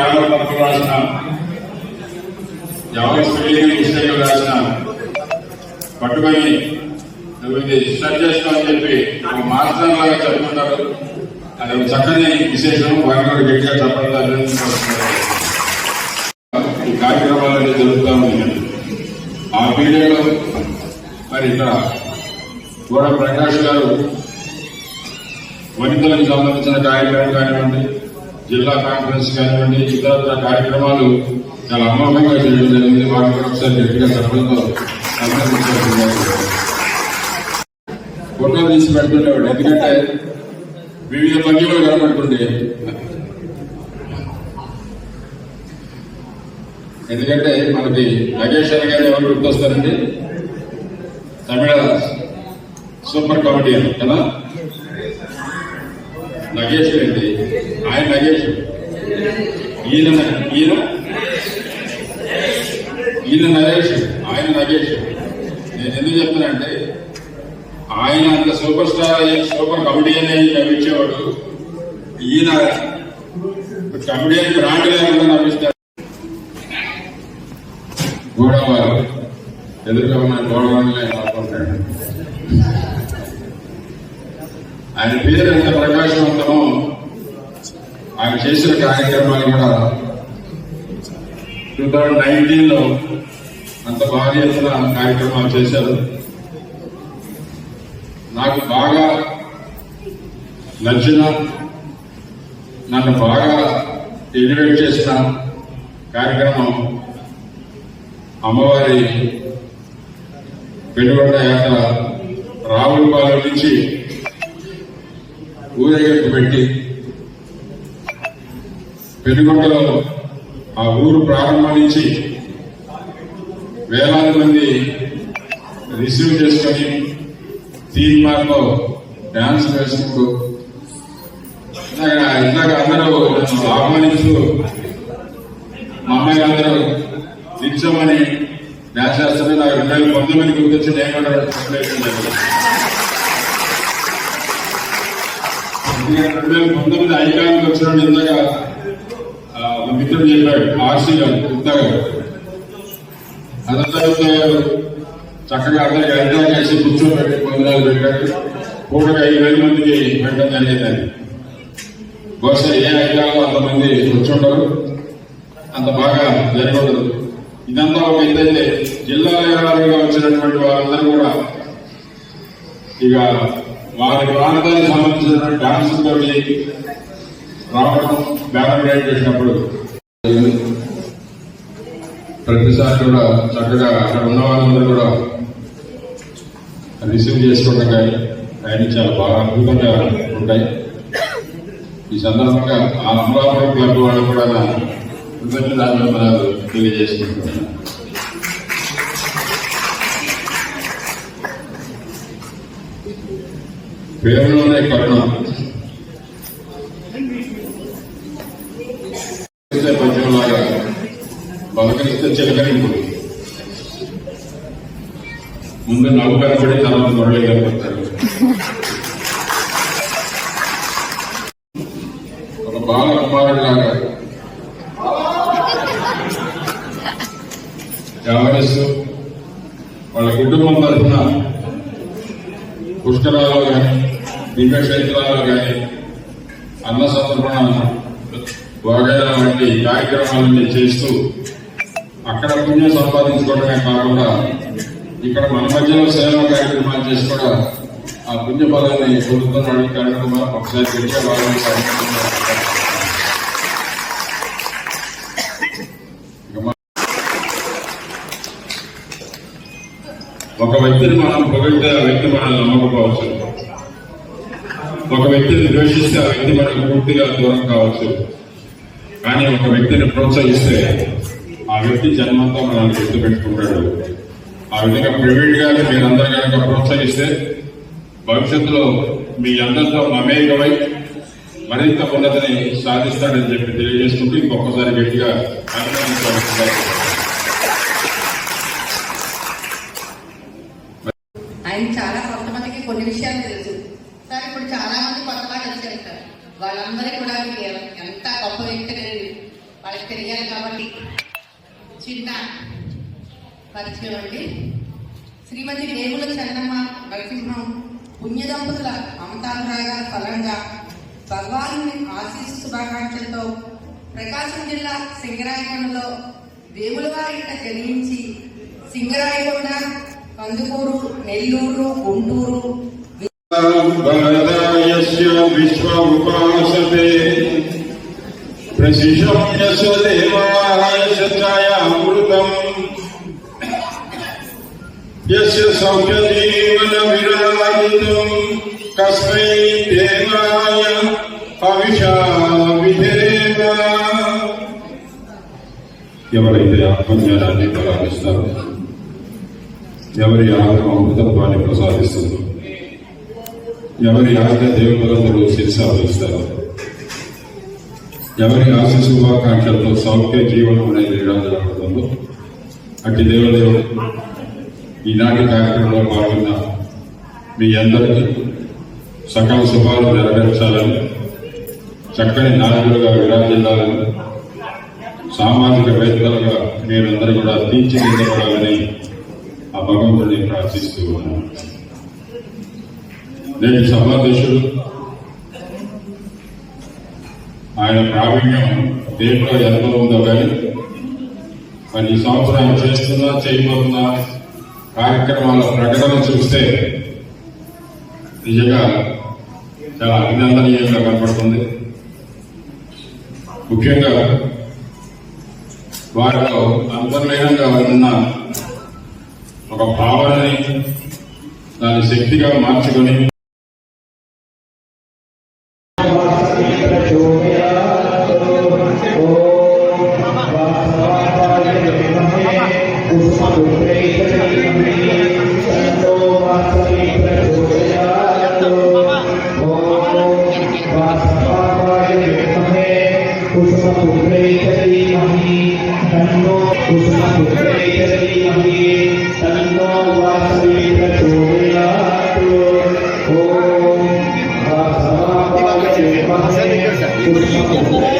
ఎవరి గ్రామ రాసిన ఎవరి విషయంలో రాసిన పట్టుకొని నువ్వు ఇది స్టడ్ చేసుకోని చెప్పి ఒక మాస్టర్ లాగా చెప్పుకుంటారు. అది ఒక చక్కని విశేషం. వారిని గట్టిగా చెప్పడం ఈ కార్యక్రమాలన్నీ జరుగుతూ ఉన్నాయి. ఆ పీరియడ్లో మరి ఇక్కడ గోడ ప్రకాష్ గారు వనితలకు సంబంధించిన కార్యక్రమం కానివ్వండి జిల్లా కాన్ఫరెన్స్ కానివ్వండి ఇతర కార్యక్రమాలు చాలా అమోఘంగా చేయడం జరిగింది. వాటిని కూడా ఒకసారి గట్టిగా సభలతో ఫోటో తీసి పెడుతుండేవాడు. ఎందుకంటే వివిధ పనిలో కనబడుతుండే ఎందుకంటే మనకి నగేష్ అని గారు ఎవరు గుర్తొస్తారండి? తమిళ సూపర్ కామెడియన్ కదా? నగేష్ ఏంటి ఆయన నగేష్ ఈయన ఈయన? ఈయన నగేష్ ఆయన నగేష్ నేను ఎందుకు చెప్తానంటే ఆయన అంత సూపర్ స్టార్ అయ్యి సూపర్ కమెడియన్ అయ్యి నవ్వించేవాడు ఈయన. కమెడియన్ బ్రాండ్ లేకుండా నవ్విస్తారు గోడవారు ఎదురుగా ఉన్న గోడవాళ్ళని అనుకుంటాడు ఆయన పేరు ఎంత ప్రకాశవంతమో చేసిన కార్యక్రమాలు కూడా టూ థౌజండ్ నైన్టీన్లో అంత భారీ ఎత్తున కార్యక్రమాలు చేశారు. నాకు బాగా నచ్చిన నన్ను బాగా ఎలివేట్ చేసిన కార్యక్రమం అమ్మవారి పెనుగొండ యాత్ర రావులపాలెం నుంచి ఊరేగింపు పెట్టి పెనుగొండలో ఆ ఊరు ప్రారంభం నుంచి వేలాది మంది రిసీవ్ చేసుకొని థీమ్ మార్లో డాన్స్ వేసుకుంటూ ఇందాక అందరూ నన్ను ఆహ్వానిస్తూ మా అమ్మాయి అందరూ నిల్చోమని డాన్స్ చేస్తుంటే నాకు రెండు వేల పంతొమ్మిది గుర్తొచ్చి నేను కూడా రెండు వేల పంతొమ్మిది ఐకానికి వచ్చినప్పుడు ఇందాక మిత్రుడు చెప్పాడు ఆర్సీ గారు అనంతరం అదంతా చక్కగా అందరికి అర్థం చేసి కూర్చోబెట్టి పొందనాలు పెట్టాడు కూడగా ఐదు వేల మందికి పెట్టడం జరిగిందని బహుశా ఏ ఐకాన్లో అంతమంది కూర్చుంటారు అంత బాగా జరగదు. ఇదంతా ఒక ఎత్తైతే జిల్లా లెవెల్గా వచ్చినటువంటి వారందరూ కూడా ఇక వారి ప్రాంతానికి సంబంధించిన డాన్స్ తోటి రావడం బ్యానర్ రైడ్ చేసినప్పుడు ప్రతిసారి కూడా చక్కగా అక్కడ ఉన్న వాళ్ళందరూ కూడా రిసీవ్ చేసుకోవడం కానీ ఆయన చాలా బాగా అద్భుతంగా ఉంటాయి. ఈ సందర్భంగా ఆ అమలాపురం క్లబ్ వాళ్ళు కూడా నా కృతజ్ఞతలు తెలియజేసుకుంటున్నాను. పేరులోనే కరుణ. పలకరిస్తే ముందు నవ్వు కనపడి తర్వాత మురళి కనపడతాడు ఒక బాల కుమారుడు లాగా వ్యవహరిస్తూ వాళ్ళ కుటుంబం తరఫున పుష్కరాలు కానీ దివ్యక్షేత్రాలు కానీ అన్న సంతర్పణ వగైరా వంటి కార్యక్రమాలన్నీ చేస్తూ అక్కడ పుణ్యం సంపాదించుకోవడమే కాకుండా ఇక్కడ మన మధ్యలో సేవా కార్యక్రమాలు చేసి కూడా ఆ పుణ్య ఫలాన్ని పొందుతున్నాడు కరుణ కుమార్ ఒకసారి గట్టిగా బాగా ఒక వ్యక్తిని మనం పొగిడితే ఆ వ్యక్తి మనల్ని నమ్మకపోవచ్చు. ఒక వ్యక్తిని ద్వేషిస్తే ఆ వ్యక్తి మనకు పూర్తిగా దూరం కావచ్చు. కానీ ఒక వ్యక్తిని ప్రోత్సహిస్తే వ్యక్తి జన్మంతా మనల్ని గుర్తుపెట్టుకుంటాడు. ఆ విధంగా ప్రైవేట్ గానే మీరందరూ కనుక ప్రోత్సహిస్తే భవిష్యత్తులో మీ అందరితో మమేకమై మరింత ఉన్నతని సాధిస్తాడని చెప్పి తెలియజేసుకుంటూ ఇంకొకసారి గట్టిగా అభినందించాలి ఆయన చాలా కొంతమందికి కొన్ని విషయాలు తెలుసు. సార్ ఇప్పుడు చాలా మంది కొత్త వాళ్ళు వచ్చారు సార్ వాళ్ళందరికీ కూడా ఎంత గొప్ప వ్యక్తి వాళ్ళకి తెలియాలి కాబట్టి చిన్న పరిచయం అండి. శ్రీమతి వేముల చెన్నమ్మ నరసింహం పుణ్య దంపతుల గారి ఫలంగా భగవాను ఆశీస్సు శుభాకాంక్షలతో ప్రకాశం జిల్లా సింగరాయకొండలో వేముల వారింట జన్మించి సింగరాయకొండ కందుకూరు నెల్లూరు గుంటూరు విశ్వముపాసతే ప్రశిషం యశ దేవాయ సత్యాయామృతం యస్య సౌఖ్య విరాజితం కస్మై దేవాయ అవిషా విధేమ ఎవరైతే ఆత్మజ్ఞానాన్ని ప్రారంభిస్తారో ఎవరి ఆత్మ అమృతత్వాన్ని ప్రసాదిస్తుందో ఎవరి ఆజ్ఞ దేవతలందరూ శిరసావహిస్తారు ఎవరి ఆశ శుభాకాంక్షలతో సౌఖ్య జీవనం అనేది నిరాజనపడుతుందో అట్టి దేవదేవుడు ఈనాటి కార్యక్రమంలో పాల్గొన్న మీ అందరికీ సకల శుభాలు నెరవేర్చాలని చక్కని నాయకులుగా విరాజిల్లాలని సామాజిక వేత్తలుగా మీరందరూ కూడా తీర్చిదిద్దబడాలని ఆ భగవంతుడిని ప్రార్థిస్తూ ఉన్నాను. నేను సభాధ్యక్షుడు. ఆయన ప్రావీణ్యం దేంట్లో ఎంత ఉందో కానీ మరి ఈ సంవత్సరం ఆయన చేస్తున్న చేయబోతున్న కార్యక్రమాల ప్రకటన చూస్తే నిజంగా చాలా అభినందనీయంగా కనపడుతుంది. ముఖ్యంగా వారిలో అంతర్లీనంగా ఉన్న ఒక భావనని దాని శక్తిగా మార్చుకొని Thank you.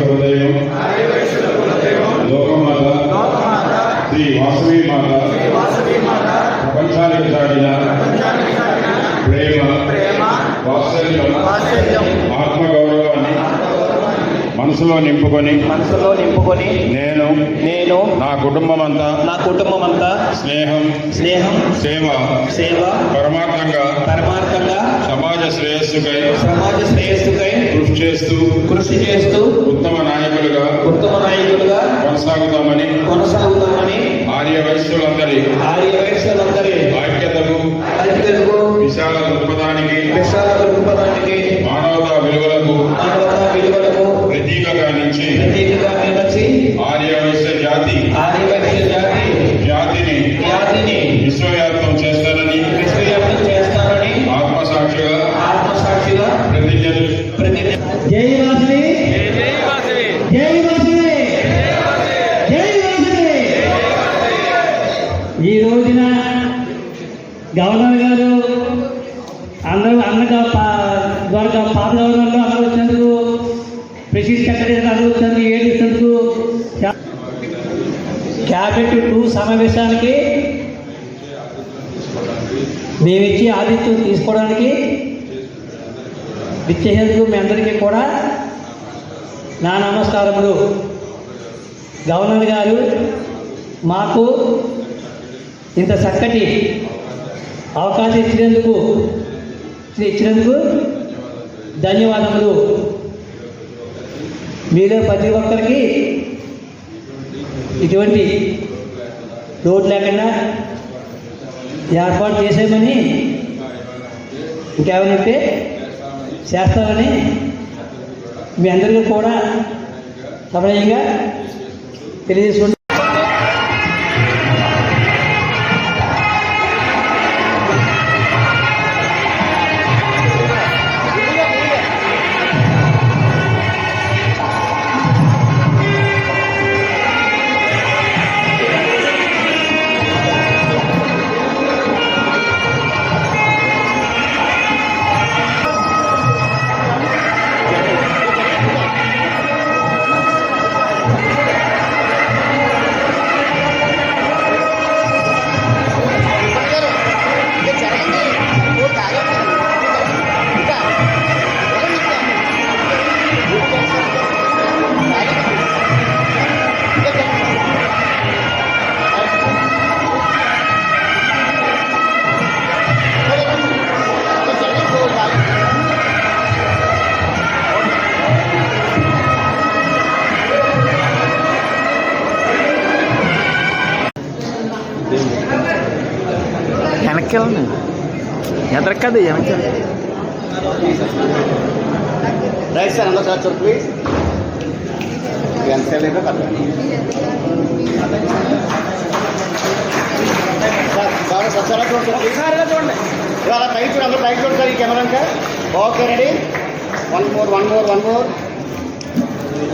హృదయం. లోకమాత శ్రీ వాసవి మాత ప్రపంచానికి చాటిన ప్రేమ వాత్సల్యం ఆత్మగౌరవాన్ని మనసులో నింపుకొని మనసులో నింపుకొని నేను నేను నా కుటుంబం అంతా నా కుటుంబం అంతా స్నేహం స్నేహం సేవ సేవ పరమార్థంగా పరమార్థంగా సమాజ శ్రేయస్సుకై సమాజ శ్రేయస్సుకై కృషి చేస్తూ కృషి చేస్తూ నాయకులుగా ఉత్తమ నాయకులుగా కొనసాగుతామని కొనసాగుతామని ఆర్య వయస్సులందరి ఆర్య వయస్సులందరి ఐక్యతకు ఐక్యతకు విశాల దృక్పథానికి విశాల దృక్పథానికి మానవతా విలువలకు మానవతా విలువలకు ప్రతీకగా నుంచి ప్రతీకగా నిలిచి ఆర్య వైశ్య జాతి ఆర్య వైశ్య జాతి జాతిని జాతిని విశ్వవ్యాప్తం చేస్తానని విశ్వవ్యాప్తం చేస్తానని ఆత్మసాక్షిగా ఆత్మసాక్షిగా ప్రతిజ్ఞ మనకు ద్వారా పాత గవర్నర్లో అందరూ వచ్చినందుకు ప్రెసిడెంట్ సెక్రటరీ అందరూ వచ్చినందుకు ఏడు ఇచ్చినందుకు క్యాబినెట్ టూ సమావేశానికి మేమిచ్చి ఆదిత్యం తీసుకోవడానికి ఇచ్చేందుకు మీ అందరికీ కూడా నా నమస్కారములు. గవర్నర్ గారు మాకు ఇంత చక్కటి అవకాశం ఇచ్చినందుకు ఇచ్చినందుకు ధన్యవాదములు. మీలో ప్రతి ఒక్కరికి ఇటువంటి లోటు లేకుండా ఏర్పాటు చేసేమని ఇంకేమైనా ఉంటే చేస్తామని మీ అందరికీ కూడా సమయంగా తెలియజేసుకుంటున్నాను వెనక్కి వెళ్ళండి ఎదరక్కది వెనక్కి రైట్ సార్ అందరూ సార్ చూడు ప్లీజ్ ఎంత సేపు బాగా స్వచ్ఛంగా చూడండి. చూడండి ఇవాళ పైకి చూడండి అందరూ పైకి చూడండి సార్ ఈ కెమెరా ఇంకా. Okay ready one more one more one more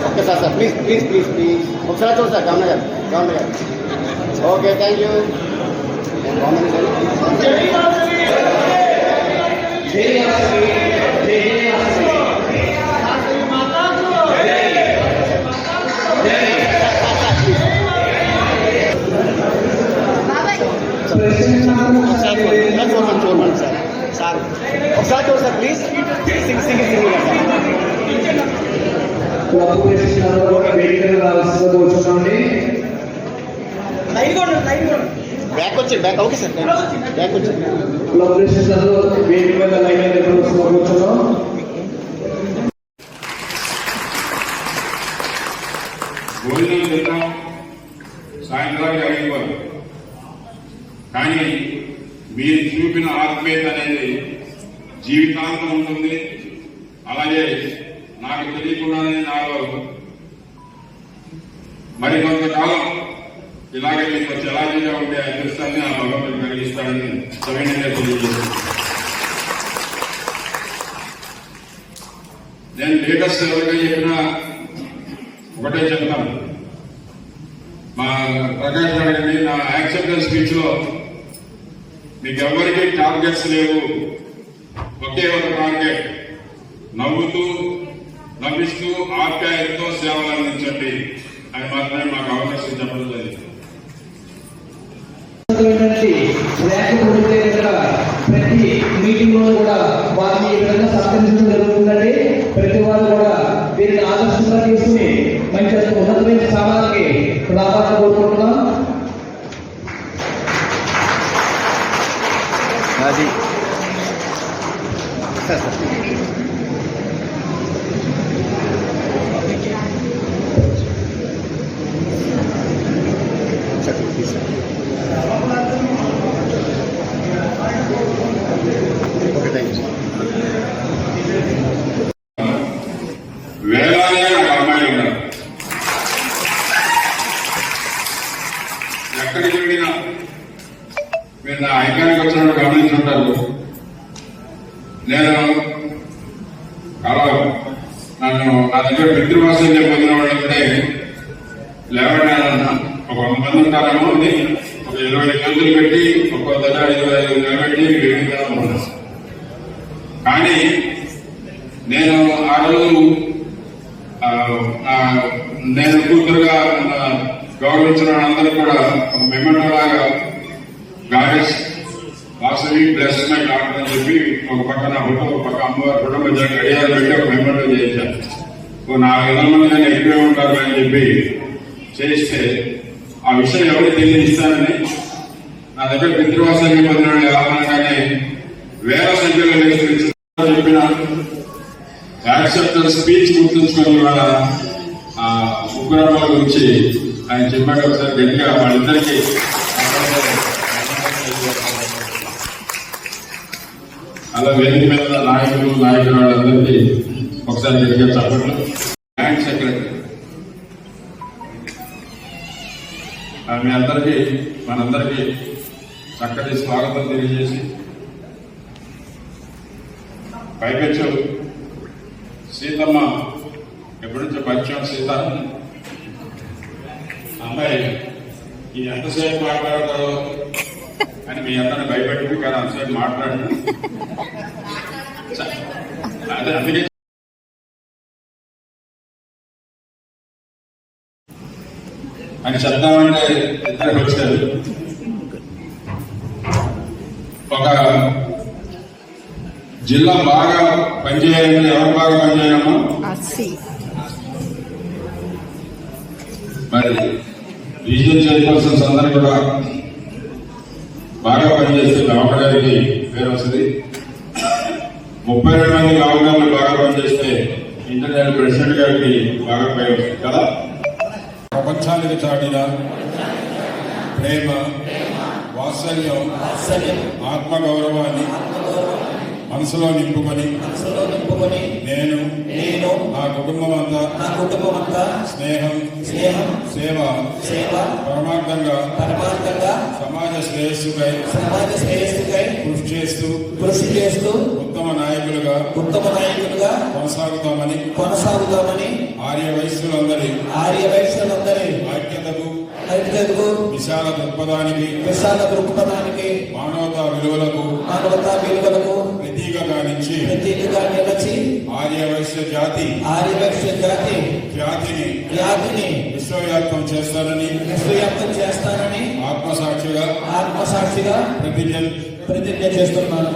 okay sir sir please please please please ఒకసారి చూడండి సార్ గమన గారు గమన గారు ఓకే థ్యాంక్ యూ ఒకసారి చూడండి sir sir sir please sing sing sing club కూడా వచ్చింది రావాల్సిందిగా బ్యాక్ ఓకే సార్ బ్యాక్ వచ్చింది భోజనం సాయంత్రానికి కానీ మీరు చూపిన ఆత్మీయత అనేది జీవితాంతం ఉంటుంది. అలాగే నాకు తెలియకుండానే నాలో మరికొంతకాలం ఇలాగే మీకు చలాజీగా ఉండే అదృష్టాన్ని ఆ భగవంతుడు కలిగిస్తాడని సవినయంగా తెలియజేస్తాను నేను లేటెస్ట్ ఎవరిగా చెప్పినా ఒకటే చెప్తాను. మా ప్రకాష్ గారి నా యాక్సెప్టెన్స్ స్పీచ్లో మీకు ఎవరికి టార్గెట్స్ లేవు. ఒకే ఒక టార్గెట్. నవ్వుతూ నవ్విస్తూ ఆప్యాయతతో సేవలు అందించండి అని మాత్రమే మాకు అవకాశం చెప్పడం జరిగింది. కూడా వారిని ఈ విధంగా సత్కరించడం జరుగుతుందండి ప్రతి వారు కూడా వీరిని ఆదర్శంగా తీసుకుని మంచి ఉన్నతమైన స్థానానికి రావాలని కోరుకుంటున్నాం అది sir sir sir please sir okay thank you వేలాదిగా నాకు అమ్మాయిలు ఉన్నారు ఎక్కడికి వెళ్ళినా మీరు నా ఐకానికి వచ్చినప్పుడు గమనించుంటారు నేను అలా నన్ను నా దగ్గర పితృవాసంగా పొందిన వాళ్ళు ఉంటే లేవండి ఒక వంద మంది ఉంటారేమో ఉంది. ఒక ఇరవై కేజీలు పెట్టి ఒక దగ్గర ఇరవై ఐదు నిలబెట్టి వేడిగా ఉన్నాను కానీ నేను ఆ రోజు నేను కూతురుగా గౌరవించిన వాళ్ళందరూ కూడా ఒక మెమెంటో లాగా goddess Vasavi bless my doctor అని చెప్పి ఒక పక్కన నా ఒక పక్క అమ్మవారి ఫోటో మధ్య గడియాలు పెట్టి ఒక మెమెంటో చేశారు. ఓ నాలుగు వందల మంది కానీ ఎక్కువే ఉంటారు అని చెప్పి చేస్తే ఆ విషయం ఎవరికి తెలియజేస్తానని నా దగ్గర పితృవాసానికి పొందిన వాళ్ళు వేల సంఖ్యలో చెప్పిన యాక్సెప్టర్ స్పీచ్ గుర్తుంచుకొని వాళ్ళ ఆ ముగ్గురమ్మల గురించి ఆయన చెప్పాక ఒకసారి గట్టిగా వాళ్ళిద్దరికి. అలా వేదిక మీద నాయకులు నాయకులు వాళ్ళందరికీ ఒకసారి జరిగే చప్పట్లు బ్యాంక్ సెక్రటరీ ఆ, మీ అందరికీ మనందరికీ చక్కటి స్వాగతం తెలియజేసి పైపెచ్చు. సీతమ్మ ఎప్పటి నుంచో పరిచయం సీత? అమ్మాయి ఈ ఎంతసేపు మాట్లాడతారో అని మీ అందరిని భయపెట్టి కానీ అంతసేపు మాట్లాడి అదే అందుకే అని చెప్తామంటే ఇద్దరికి వచ్చారు ఒక జిల్లా బాగా పనిచేయాలంటే ఎవరు బాగా పనిచేయడమో మరి రీజన్ చైర్పర్సన్స్ అందరూ కూడా బాగా పనిచేస్తే గావగారికి పేరు వస్తుంది. ముప్పై రెండు మంది గావగారులు బాగా పనిచేస్తే ఇంటర్నల్ ప్రెసిడెంట్ గారికి బాగా పేరు వస్తుంది కదా? ప్రపంచానికి చాటిన ప్రేమ వాత్సల్యం ఆత్మగౌరవాన్ని మనసులో నింపుకొని నేను నేను నా కుటుంబం అంతా నా కుటుంబం అంతా స్నేహం స్నేహం సేవ సేవ పరమార్థంగా పరమార్థంగా సమాజ శ్రేయస్సుకై సమాజ శ్రేయస్సుకై కృషి చేస్తూ కృషి చేస్తూ ఉత్తమ నాయకులుగా ఉత్తమ నాయకులుగా కొనసాగుతామని కొనసాగుతామని ఆర్య వయస్సులందరి ఆర్య వైశ్యులందరి ఐక్యతకు ఐక్యతకు విశాల దృక్పథానికి విశాల దృక్పథానికి మానవతా విలువలకు మానవతా విలువలకు ప్రతీకగా నుంచి ప్రతీకగా నిలచి ఆర్య వైశ్య జాతి ఆర్య వైశ్య జాతి ఖ్యాతిని వ్యాధిని విశ్వవ్యాప్తం చేస్తానని విశ్వవ్యాప్తం చేస్తానని ఆత్మసాక్షిగా ఆత్మసాక్షిగా ప్రతిజ్ఞ ప్రతిజ్ఞ చేస్తున్నాను.